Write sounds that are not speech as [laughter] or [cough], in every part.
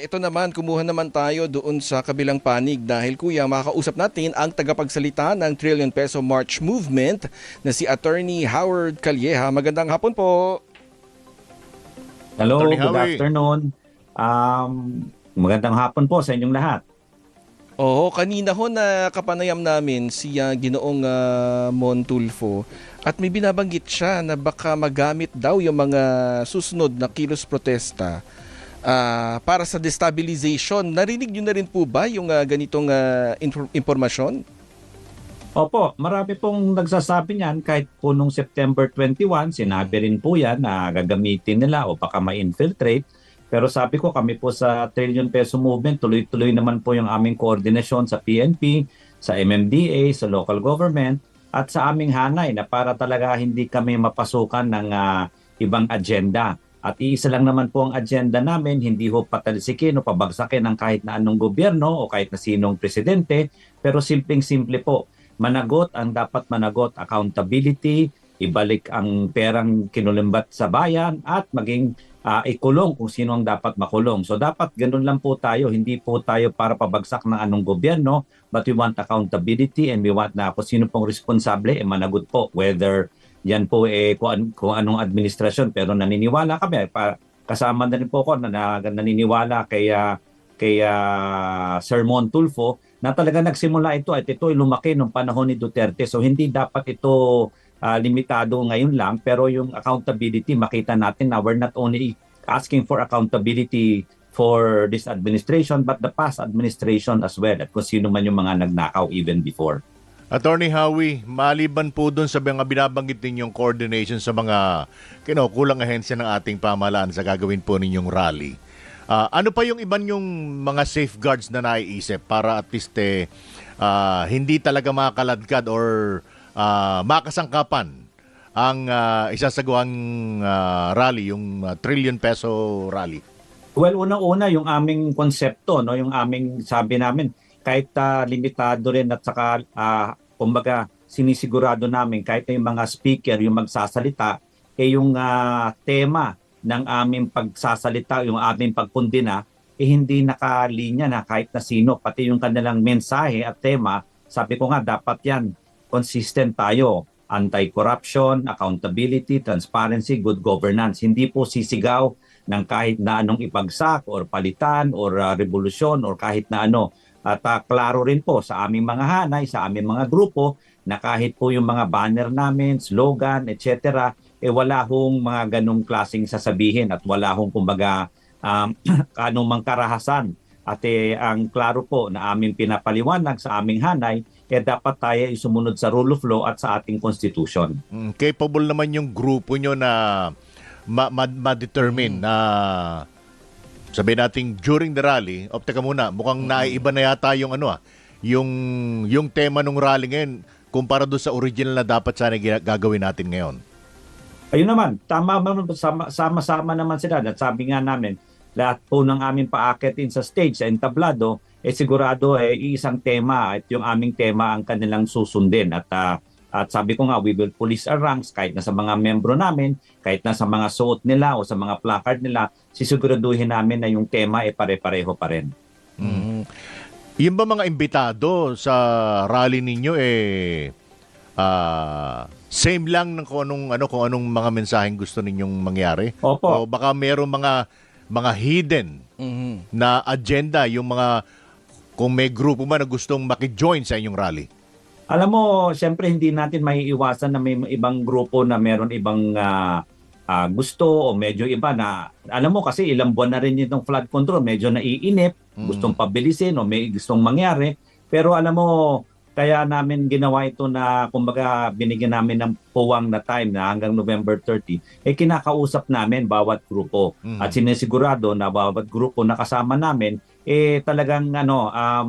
Ito naman, kumuha naman tayo doon sa kabilang panig dahil kuya, makakausap natin ang tagapagsalita ng Trillion Peso March Movement na si Attorney Howard Calleja. Magandang hapon po. Hello, Attorney good Howie. afternoon. Um, magandang hapon po sa inyong lahat. Oo, kanina ho na kapanayam namin si ah, Ginoong ah, Montulfo at may binabanggit siya na baka magamit daw yung mga susunod na kilos protesta ah, para sa destabilization. Narinig niyo na rin po ba yung ah, ganitong ah, infor- impormasyon? Opo, marami pong nagsasabi niyan kahit po nung September 21, sinabi rin po yan na gagamitin nila o baka ma-infiltrate. Pero sabi ko kami po sa Trillion Peso Movement, tuloy-tuloy naman po yung aming koordinasyon sa PNP, sa MMDA, sa local government, at sa aming hanay na para talaga hindi kami mapasukan ng ah, ibang agenda. At iisa lang naman po ang agenda namin, hindi ho patalsikin o pabagsakin ng kahit na anong gobyerno o kahit na sinong presidente, pero simpleng-simple po, managot ang dapat managot, accountability, ibalik ang perang kinulimbat sa bayan at maging ah, ikulong kung sino ang dapat makulong. So dapat ganun lang po tayo, hindi po tayo para pabagsak ng anong gobyerno, but we want accountability and we want na kung sino pong responsable, eh, managot po. Whether yan po eh, kung, kung anong administrasyon, pero naniniwala kami, pa, kasama na rin po ako na, na naniniwala kay, ah, kay ah, Sir Mon Tulfo na talaga nagsimula ito at ito ay lumaki nung panahon ni Duterte. So hindi dapat ito ah, limitado ngayon lang pero yung accountability makita natin na we're not only asking for accountability for this administration but the past administration as well at kung sino man yung mga nagnakaw even before. Attorney Howie, maliban po doon sa mga binabanggit ninyong coordination sa mga kinukulang ahensya ng ating pamahalaan sa gagawin po ninyong rally. Ah, ano pa yung iban yung mga safeguards na naiisip para at least eh, ah, hindi talaga makaladkad or ah, makasangkapan ang uh, isasagawang ah, rally, yung ah, trillion peso rally? Well, unang-una yung aming konsepto, no, yung aming sabi namin kahit ah, limitado rin at saka ah, kumbaga sinisigurado namin kahit na yung mga speaker yung magsasalita eh yung ah, tema ng aming pagsasalita, yung aming pagkundina eh hindi nakalinya na kahit na sino pati yung kanilang mensahe at tema sabi ko nga dapat yan consistent tayo anti-corruption, accountability, transparency, good governance. Hindi po sisigaw ng kahit na anong ipagsak or palitan or uh, revolusyon or kahit na ano. At uh, klaro rin po sa aming mga hanay, sa aming mga grupo na kahit po yung mga banner namin, slogan, etc. eh wala hong mga ganong klaseng sasabihin at wala hong kumbaga um, [clears throat] anumang karahasan. At eh, ang klaro po na aming pinapaliwanag sa aming hanay, eh dapat tayo ay sumunod sa rule of law at sa ating constitution. Mm, capable naman yung grupo nyo na ma- ma- ma-determine na sabihin natin during the rally, o teka muna, mukhang naiiba na yata yung ano ah, yung, yung tema ng rally ngayon kumpara doon sa original na dapat sana gagawin natin ngayon. Ayun naman, tama naman, sama- sama-sama naman sila. At sabi nga namin, lahat po ng aming paakitin sa stage, sa entablado, eh sigurado eh isang tema at yung aming tema ang kanilang susundin. At ah, at sabi ko nga, we will police our ranks kahit na sa mga membro namin, kahit na sa mga suot nila o sa mga placard nila, sisiguraduhin namin na yung tema ay pare-pareho pa rin. Mm. Yung ba mga imbitado sa rally ninyo eh ah, same lang ng kung anong ano kung anong mga mensaheng gusto ninyong mangyari? O Opo. baka mayroong mga mga hidden Mhm. na agenda yung mga kung may grupo man na gustong maki-join sa inyong rally. Alam mo, siyempre hindi natin maiiwasan na may ibang grupo na meron ibang ah, ah, gusto o medyo iba na alam mo kasi ilang buwan na rin itong flood control, medyo naiinip, Mm. gustong pabilisin o may gustong mangyari. Pero alam mo, kaya namin ginawa ito na kumbaga binigyan namin ng puwang na time na hanggang November 30, eh kinakausap namin bawat grupo. Mm. At sinisigurado na bawat grupo na kasama namin, eh talagang ano, um,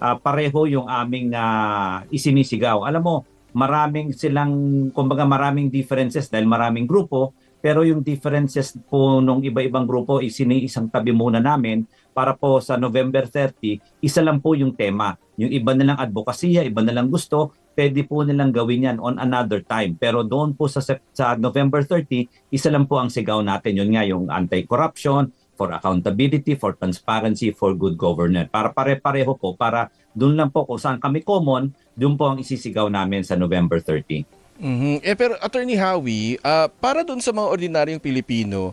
ah, pareho yung aming ah, isinisigaw. Alam mo, maraming silang, kumbaga maraming differences dahil maraming grupo, pero yung differences po nung iba-ibang grupo isiniisang tabi muna namin para po sa November 30, isa lang po yung tema. Yung iba nilang advokasya, iba nilang gusto, pwede po nilang gawin yan on another time. Pero doon po sa, sa November 30, isa lang po ang sigaw natin. Yun nga, yung anti-corruption, for accountability, for transparency, for good governance. Para pare-pareho po, para doon lang po kung saan kami common, doon po ang isisigaw namin sa November 30. Mhm. Eh pero Attorney Howie, ah, para doon sa mga ordinaryong Pilipino,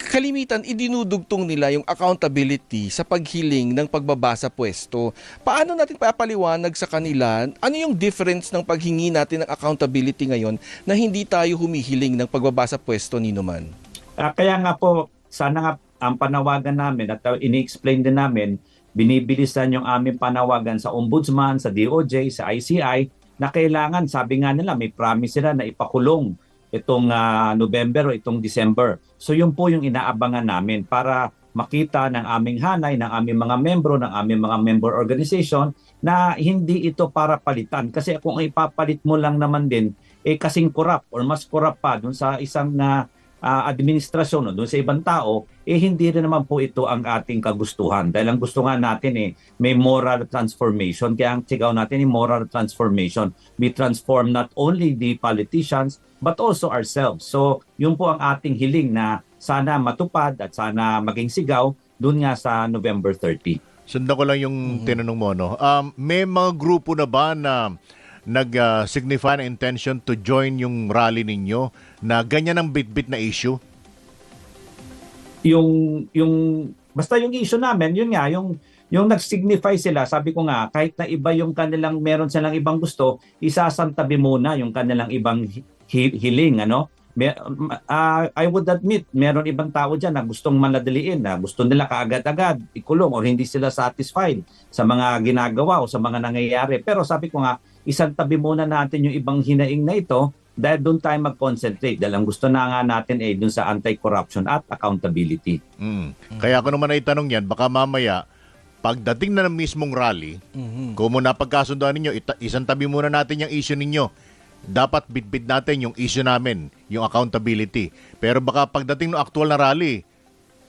kalimitan idinudugtong nila yung accountability sa paghiling ng pagbaba sa pwesto. Paano natin papaliwanag sa kanila ano yung difference ng paghingi natin ng accountability ngayon na hindi tayo humihiling ng pagbaba sa pwesto ni Numan? Ah, kaya nga po, sana nga ang panawagan namin at uh, ini-explain din namin, binibilisan yung aming panawagan sa Ombudsman, sa DOJ, sa ICI, na kailangan, sabi nga nila, may promise sila na ipakulong itong ah, November o itong December. So yun po yung inaabangan namin para makita ng aming hanay, ng aming mga membro, ng aming mga member organization na hindi ito para palitan. Kasi kung ipapalit mo lang naman din, eh kasing corrupt or mas corrupt pa dun sa isang na ah, administrasyon o doon sa ibang tao, eh hindi rin naman po ito ang ating kagustuhan. Dahil ang gusto nga natin eh, may moral transformation. Kaya ang sigaw natin ay moral transformation. We transform not only the politicians, but also ourselves. So, yun po ang ating hiling na sana matupad at sana maging sigaw doon nga sa November 30. Sundan ko lang yung tinanong mo, no? Um, may mga grupo na ba na nag-signify na intention to join yung rally ninyo na ganyan ang bit-bit na issue? yung yung basta yung issue namin yun nga yung yung nag-signify sila sabi ko nga kahit na iba yung kanilang meron silang ibang gusto isasantabi muna yung kanilang ibang hi- hiling ano ah, I would admit meron ibang tao diyan na gustong manadaliin na gusto nila kaagad-agad ikulong or hindi sila satisfied sa mga ginagawa o sa mga nangyayari pero sabi ko nga isang tabi muna natin yung ibang hinaing na ito dahil doon tayo mag-concentrate dahil ang gusto na nga natin eh doon sa anti-corruption at accountability. Mm. Kaya ako naman itanong yan, baka mamaya, pagdating na ng mismong rally, Mhm. kung muna pagkasundoan ninyo, ita- isang tabi muna natin yung issue ninyo. Dapat bitbit natin yung issue namin, yung accountability. Pero baka pagdating ng actual na rally,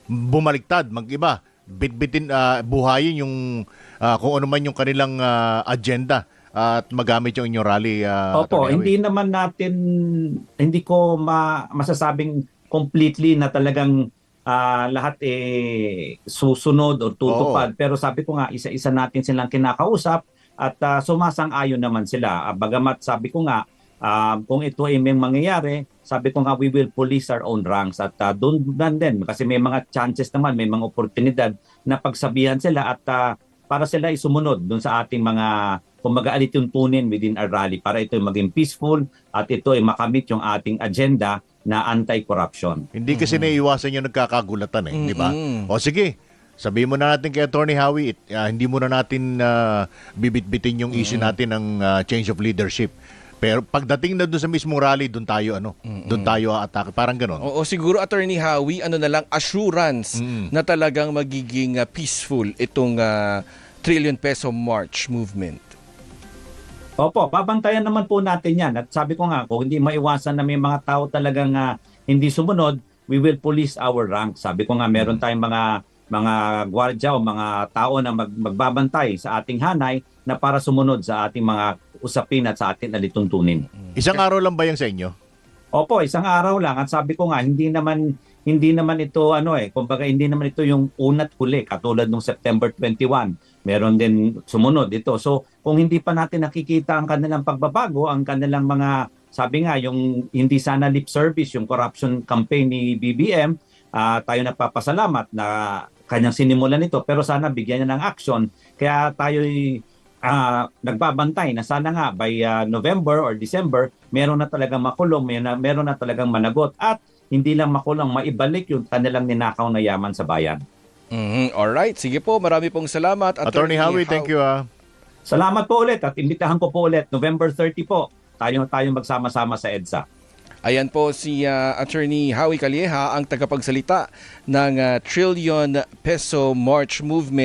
bumaliktad, mag-iba. Bitbitin, ah, buhayin yung ah, kung ano man yung kanilang ah, agenda at magamit yung inyong rally. ah, Opo, hindi naman natin, hindi ko ma- masasabing completely na talagang ah, lahat eh susunod o tutupad. Pero sabi ko nga, isa-isa natin silang kinakausap at ah, sumasang-ayon naman sila. Bagamat sabi ko nga, ah, kung ito ay may mangyayari, sabi ko nga we will police our own ranks at ah, doon din kasi may mga chances naman, may mga oportunidad na pagsabihan sila at ah, para sila ay sumunod doon sa ating mga kumbaga alituntunin within our rally para ito ay maging peaceful at ito ay makamit yung ating agenda na anti-corruption. Hindi kasi naiiwasan yung nagkakagulatan eh, di ba? O sige, sabihin mo na natin kay Attorney Howie, it- ah, hindi mo na natin ah, bibit-bitin yung issue natin ng ah, change of leadership. Pero pagdating na doon sa mismong rally, doon tayo ano, doon tayo atake, parang ganoon. Oo, siguro Attorney Howie, ano na lang assurance Mm. na talagang magiging ah, peaceful itong ah, trillion peso march movement. Opo, babantayan naman po natin yan. At sabi ko nga, kung hindi maiwasan na may mga tao talagang ah, hindi sumunod, we will police our rank. Sabi ko nga, meron tayong mga mga gwardya o mga tao na mag, magbabantay sa ating hanay na para sumunod sa ating mga usapin at sa ating alituntunin. Isang araw lang ba yan sa inyo? Opo, isang araw lang at sabi ko nga hindi naman hindi naman ito ano eh, kumbaga hindi naman ito yung unat huli katulad nung September 21. Meron din sumunod ito. So kung hindi pa natin nakikita ang kanilang pagbabago, ang kanilang mga sabi nga yung hindi sana lip service, yung corruption campaign ni BBM, ah, tayo nagpapasalamat na kanyang sinimulan ito pero sana bigyan niya ng action. Kaya tayo ah, nagbabantay na sana nga by ah, November or December, meron na talagang makulong, meron na, meron na talagang managot at hindi lang makulong, maibalik yung kanilang ninakaw na yaman sa bayan. Mhm. All right, sige po, marami pong salamat Attorney Howie, thank you ah. Salamat po ulit at imbitahan ko po ulit November 30 po. Tayo tayo magsama-sama sa EDSA. Ayan po si ah, Attorney Howie Calieja, ang tagapagsalita ng ah, Trillion Peso March Movement.